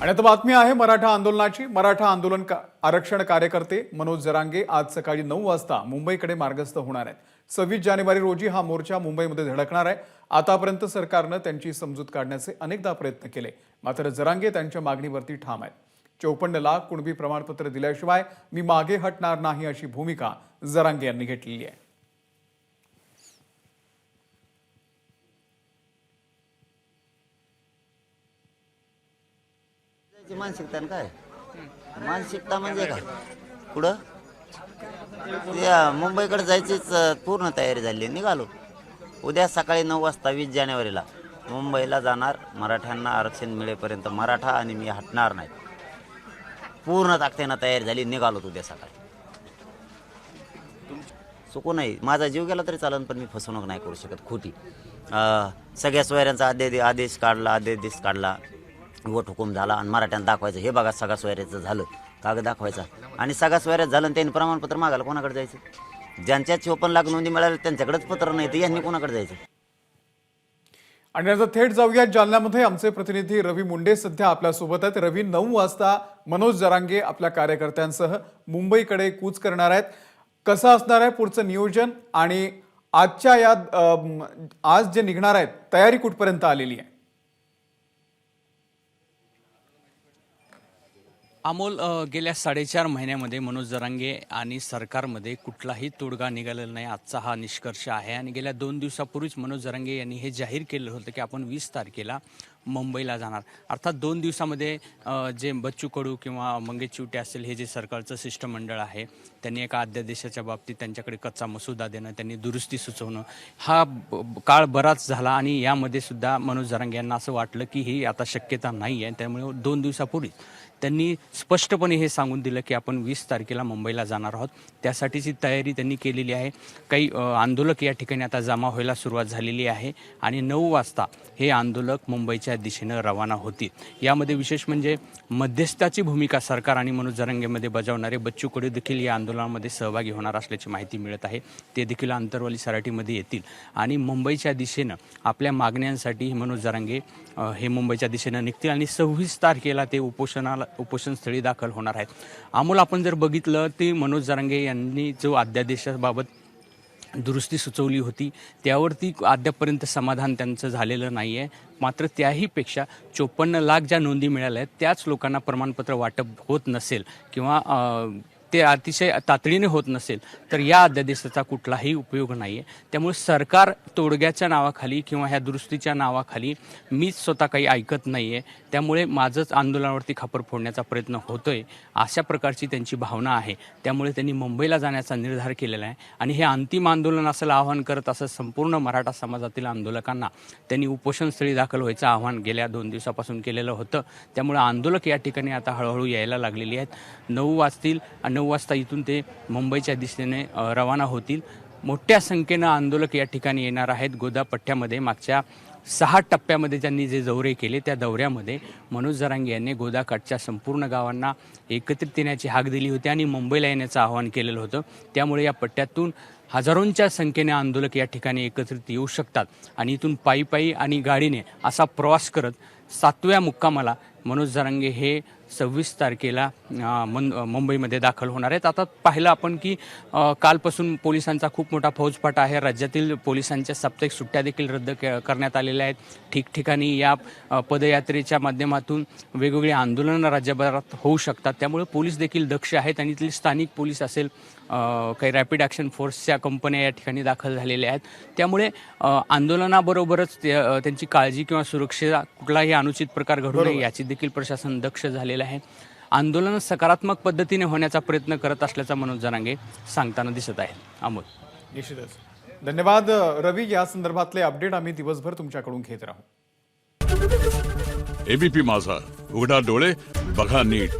आणि आता बातमी आहे मराठा आंदोलनाची. मराठा आंदोलन का- आरक्षण कार्यकर्ते मनोज जरांगे आज सकाळी नऊ वाजता मुंबईकडे मार्गस्थ होणार आहेत. सव्वीस जानेवारी रोजी हा मोर्चा मुंबईमध्ये धडकणार आहे. आतापर्यंत सरकारनं त्यांची समजूत काढण्याचे अनेकदा प्रयत्न केले. मात्र जरांगे त्यांच्या मागणीवरती ठाम आहेत. चौपन्न लाख कुणबी प्रमाणपत्र दिल्याशिवाय मी मागे हटणार नाही अशी भूमिका जरांगे यांनी घेतलेली आहे. त्याची मानसिकता न काय? मानसिकता म्हणजे काय पुढं त्या मुंबईकडे जायचीच पूर्ण तयारी झाली निघालो. उद्या सकाळी नऊ वाजता वीस जानेवारीला मुंबईला जाणार. मराठ्यांना आरक्षण मिळेपर्यंत मराठा आणि मी हटणार नाही. पूर्ण ताकदीनं तयारी झाली निघालो उद्या सकाळी. चुकू नाही. माझा जीव गेला तरी चालन पण मी फसवणूक नाही करू शकत. खोटी. सगळ्या सोयऱ्यांचा आदेश आदेश काढला आदेश काढला. वट हुकूम झाला आणि मराठ्यांना दाखवायचं. हे बघा सगळा सोयऱ्याचं झालं. कागद दाखवायचा. आणि सगळा सोयऱ्यात झालं आणि त्यांनी प्रमाणपत्र मागायला कोणाकडे जायचं? ज्यांच्या चोपन्न लाख नोंदी मिळाल्या त्यांच्याकडेच पत्र नाही तर यांनी कोणाकडे जायचं? आणि आता थेट जाऊयात जालन्यामध्ये आमचे प्रतिनिधी रवी मुंडे सध्या आपल्यासोबत आहेत. रवी नऊ वाजता मनोज जरांगे आपल्या कार्यकर्त्यांसह मुंबईकडे कूच करणार आहेत. कसं असणार आहे पुढचं नियोजन? आणि आजच्या या आज जे निघणार आहेत तयारी कुठपर्यंत आलेली आहे? अमोल गेल्या साडेचार महिन्यामध्ये मनोज जरांगे आणि सरकारमध्ये कुठलाही तोडगा निघालेला नाही. आजचा हा निष्कर्ष आहे आणि गेल्या दोन दिवसापूर्वीच मनोज जरांगे यांनी हे जाहीर केलं होतं की आपण वीस तारखेला मुंबईला जाणार. अर्थात दोन दिवसामध्ये जे बच्चू कडू किंवा मंगेश चिवटे असेल हे जे सरकारचं शिष्टमंडळ आहे त्यांनी एका अध्यादेशाच्या बाबतीत त्यांच्याकडे कच्चा मसुदा देणं त्यांनी दुरुस्ती सुचवणं हा ब- काळ बराच झाला आणि यामध्ये सुद्धा मनोज जरांगे यांना असं वाटलं की ही आता शक्यता नाही आहे. त्यामुळे दोन दिवसापूर्वी त्यांनी स्पष्टपणे हे सांगून दिलं की आपण वीस तारखेला मुंबईला जाणार आहोत. त्यासाठीची तयारी त्यांनी केलेली आहे. काही आंदोलक या ठिकाणी आता जमा व्हायला सुरुवात झालेली आहे. आणि नऊ वाजता हे आंदोलक मुंबईच्या दिशेनं रवाना होतील यामध्ये विशेष म्हणजे मध्यस्थाची भूमिका सरकार आणि मनोज जरंगेमध्ये बजावणारे बच्चू कडू देखील या आंदोलनामध्ये सहभागी होणार असल्याची माहिती मिळत आहे. ते देखील आंतरवाली सराटीमध्ये येतील. आणि मुंबईच्या दिशेनं आपल्या मागण्यांसाठी मनोज जरांगे हे मुंबईच्या दिशेनं निघतील आणि सव्वीस तारखेला ते उपोषणाला उपोषणस्थळी दाखल होणार आहेत. अमोल आपण जर बघितलं ते मनोज जरांगे यांनी जो अध्यादेशाबाबत दुरुस्ती सुचवली होती. त्यावरती अद्यापपर्यंत समाधान त्यांचं झालेलं नाही आहे मात्र त्याहीपेक्षा चोपन्न लाख ज्या नोंदी मिळाल्या आहेत त्याच लोकांना प्रमाणपत्र वाटप होत नसेल किंवा ते अतिशय तातडीने होत नसेल तर या अध्यादेशाचा कुठलाही उपयोग नाही आहे त्यामुळे सरकार तोडग्याच्या नावाखाली किंवा ह्या दुरुस्तीच्या नावाखाली मीच स्वतः काही ऐकत नाही आहे त्यामुळे माझंच आंदोलनावरती खापर फोडण्याचा प्रयत्न होतोय अशा प्रकारची त्यांची भावना आहे. त्यामुळे त्यांनी मुंबईला जाण्याचा निर्धार केलेला आहे आणि हे अंतिम आंदोलन असं आवाहन करत असं संपूर्ण मराठा समाजातील आंदोलकांना त्यांनी उपोषणस्थळी दाखल व्हायचं आव्हान गेल्या दोन दिवसापासून केलेलं होतं. त्यामुळे आंदोलक या ठिकाणी आता हळूहळू यायला लागलेली आहेत. नऊ वाजतील आणि नऊ वाजता इथून ते मुंबईच्या दिशेने रवाना होतील. मोठ्या संख्येनं आंदोलक या ठिकाणी येणार आहेत. गोदापट्ट्यामध्ये मागच्या सहा टप्प्यामध्ये त्यांनी जे दौरे केले त्या दौऱ्यामध्ये मनोज जरांगे यांनी गोदाकाठच्या संपूर्ण गावांना एकत्रित येण्याची हाक दिली होती आणि मुंबईला येण्याचं आवाहन केलेलं होतं. त्यामुळे या पट्ट्यातून हजारोंच्या संख्येने आंदोलक या ठिकाणी एकत्रित येऊ शकतात. आणि इथून पायी पायी आणि गाडीने असा प्रवास करत सातव्या मुक्कामाला मनोज जरांगे हे सव्वीस तारखेला मन मुंबईमध्ये दाखल होणार आहेत. आता पाहिलं आपण की कालपासून पोलिसांचा खूप मोठा फौजफाटा आहे. राज्यातील पोलिसांच्या साप्ताहिक सुट्ट्या देखील रद्द करण्यात आलेल्या आहेत. ठिकठिकाणी या पदयात्रेच्या माध्यमातून वेगवेगळी आंदोलनं राज्यभरात होऊ शकतात. त्यामुळे पोलीस देखील दक्ष आहेत आणि इथली स्थानिक पोलीस असेल काही रॅपिड ॲक्शन फोर्सच्या कंपन्या या ठिकाणी दाखल झालेल्या आहेत. त्यामुळे आंदोलनाबरोबरच ते- त्यांची काळजी किंवा सुरक्षेचा कुठलाही अनुचित प्रकार घडू नये याची देखील प्रशासन दक्ष झालेलं आहे. आंदोलन सकारात्मक पद्धतीने होण्याचा प्रयत्न करत असल्याचा मनोज जरांगे सांगताना दिसत आहे अमोल. निश्चितच. धन्यवाद रवी. या संदर्भातले अपडेट आम्ही दिवसभर तुमच्याकडून घेत राहू. एबीपी माझा. उघडा डोळे बघा नीट.